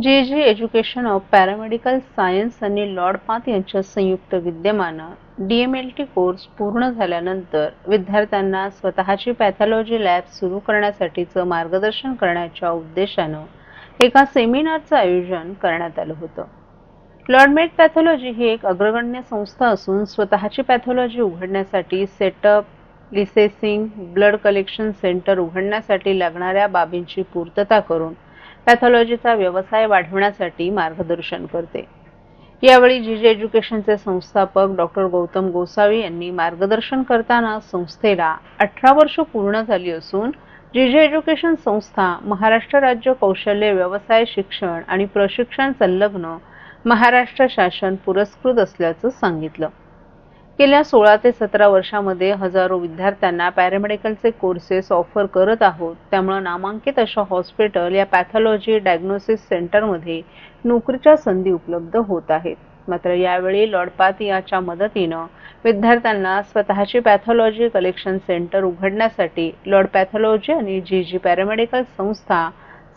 J J education of paramedical science आणि Lord path यांच्या संयुक्त विद्यमानं D M L T course पूर्ण झाल्यानंतर विद्यार्थ्यांना स्वतःची पॅथॉलॉजी लॅब सुरू करण्यासाठीचं मार्गदर्शन करण्याच्या उद्देशानं एका सेमिनारचं आयोजन करण्यात आलं होतं. लॉर्डमेट पॅथॉलॉजी ही एक अग्रगण्य संस्था असून स्वतःची पॅथॉलॉजी उघडण्यासाठी setup licensing blood collection centre उघडण्यासाठी लागणाऱ्या बाबींची पूर्तता करून पॅथॉलॉजीचा व्यवसाय वाढवण्यासाठी मार्गदर्शन करते. यावेळी जीजे एज्युकेशनचे संस्थापक डॉक्टर गौतम गोसावी यांनी मार्गदर्शन करताना संस्थेला अठरा वर्ष पूर्ण झाली असून जीजे एज्युकेशन संस्था महाराष्ट्र राज्य कौशल्य व्यवसाय शिक्षण आणि प्रशिक्षण संलग्न महाराष्ट्र शासन पुरस्कृत असल्याचं सांगितलं. गेल्या सोळा ते सतरा वर्षामध्ये हजारो विद्यार्थ्यांना पॅरामेडिकलचे कोर्सेस ऑफर करत आहोत. त्यामुळं नामांकित अशा हॉस्पिटल या पॅथॉलॉजी डायग्नोसिस सेंटरमध्ये नोकरीच्या संधी उपलब्ध होत आहेत. मात्र यावेळी लॉर्डपाथ याच्या मदतीनं विद्यार्थ्यांना स्वतःची पॅथॉलॉजी कलेक्शन सेंटर उघडण्यासाठी लॉर्ड पॅथॉलॉजी आणि जी जी पॅरामेडिकल संस्था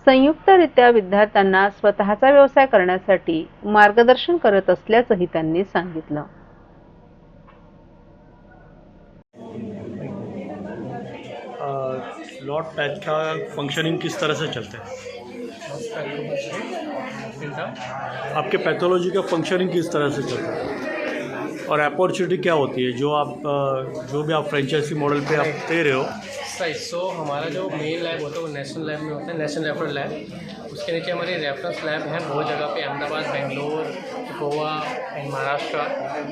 संयुक्तरित्या विद्यार्थ्यांना स्वतःचा व्यवसाय करण्यासाठी मार्गदर्शन करत असल्याचंही त्यांनी सांगितलं. लॉट पैच का फंक्शनिंग किस तरह से चलता है? आपके पैथोलॉजी का फंक्शनिंग किस तरह से चलता है? और अपॉर्चुनिटी क्या होती है? जो आप जो भी आप फ्रेंचाइजी मॉडल पे आप दे रहे हो। राइट सो हमारा जो मेन लैब होता है, वो नेशनल लैब में होता है नेशनल रेफरल लैब उसके नीचे हमारी रेफरेंस लैब है, बहुत जगह पे, Ahmedabad, Bangalore Goa and Maharashtra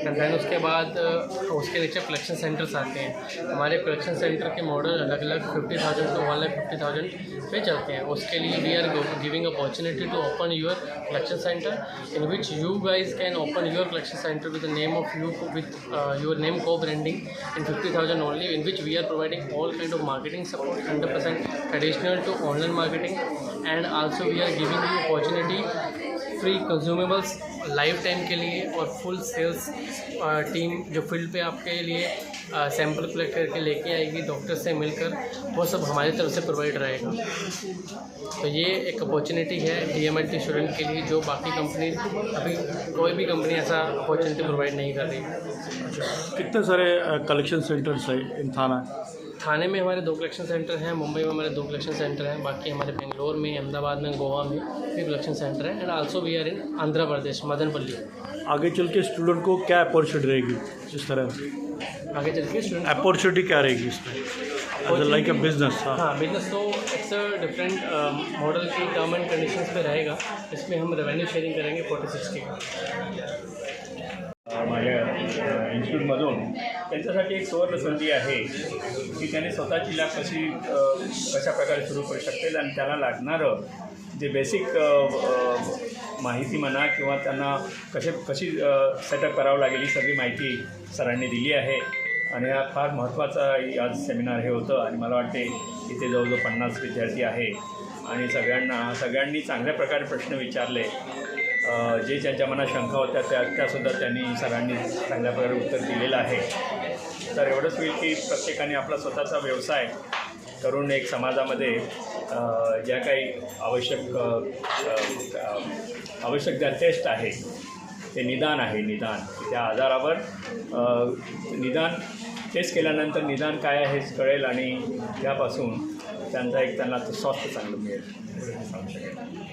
and then उसके बाद उसके नीचे कलेक्शन सेंटर्स आते हैं। हमारे कलेक्शन सेंटर के मॉडल अलग अलग fifty thousand two one lakh fifty thousand पे चलते हैं। उसके लिए we are giving opportunity to open your collection centre in which you guys can open your collection centre with the name of you with uh, your name co-branding in 50000 only in which we are providing all kind of marketing support 100% traditional to online marketing and also we are giving you opportunity free consumables life time के लिए और full sales team जो field पे आपके लिए sample collect करके लेके आएगी doctor से मिलकर, वो सब हमारी तरफ़ से प्रोवाइड रहेगा। तो ये एक अपॉर्चुनिटी है डी एम स्टूडेंट के लिए जो बाकी कंपनी अभी कोई भी कंपनी ऐसा अपॉर्चुनिटी प्रोवाइड नहीं कर रही। कितने सारे कलेक्शन सेंटर्स है इन थाना? थाने में हमारे दो कलेक्शन सेंटर हैं मुंबई में हमारे दो कलेक्शन सेंटर हैं बाकी हमारे बेंगलोर में अहमदाबाद में गोवा में भी कलेक्शन सेंटर है and also we are in Andhra Pradesh Madanapalle. आगे चल के स्टूडेंट को क्या अपॉर्चुनिटी रहेगी इस तरह? आगे चल के स्टूडेंट अपॉर्चुनिटी क्या रहेगी इसमें लाइक अ बिज़नेस हाँ। हाँ बिज़नेस तो इट्स अ डिफरेंट मॉडल की टर्म एंड कंडीशंस पे रहेगा। इसमें हम रेवेन्यू शेयरिंग करेंगे फोर्टी सिक्स की। माझ्या इन्स्टिट्यूटमधून त्यांच्यासाठी एक सुवर्ण संधी आहे की त्याने स्वतःची लॅब कशी कशाप्रकारे कशा प्रकारे सुरू करू शकतील आणि त्याला लागणारं जे बेसिक माहिती म्हणा किंवा त्यांना कसे कशी सेटअप करावं लागेल ही सगळी माहिती सरांनी दिली आहे. आणि हा फार महत्त्वाचा आज सेमिनार हे होतं आणि मला वाटते इथे जवळजवळ पन्नास विद्यार्थी आहे. आणि सगळ्यांना सगळ्यांनी चांगल्या प्रकारे प्रश्न विचारले. जे ज्यांच्या मनात शंका होत्या त्या त्यासुद्धा त्यांनी सरांनी चांगल्या प्रकारे उत्तर दिलेलं आहे. तर एवढंच होईल की प्रत्येकाने आपला स्वतःचा व्यवसाय करून एक समाजामध्ये ज्या काही आवश्यक आवश्यक ज्या टेस्ट आहे ते निदान आहे निदान. त्या आजारावर निदान टेस्ट केल्यानंतर निदान काय आहे हेच कळेल आणि त्यापासून त्यांचा एक त्यांना स्वास्थ्य चांगलं मिळेल सांगू शकेल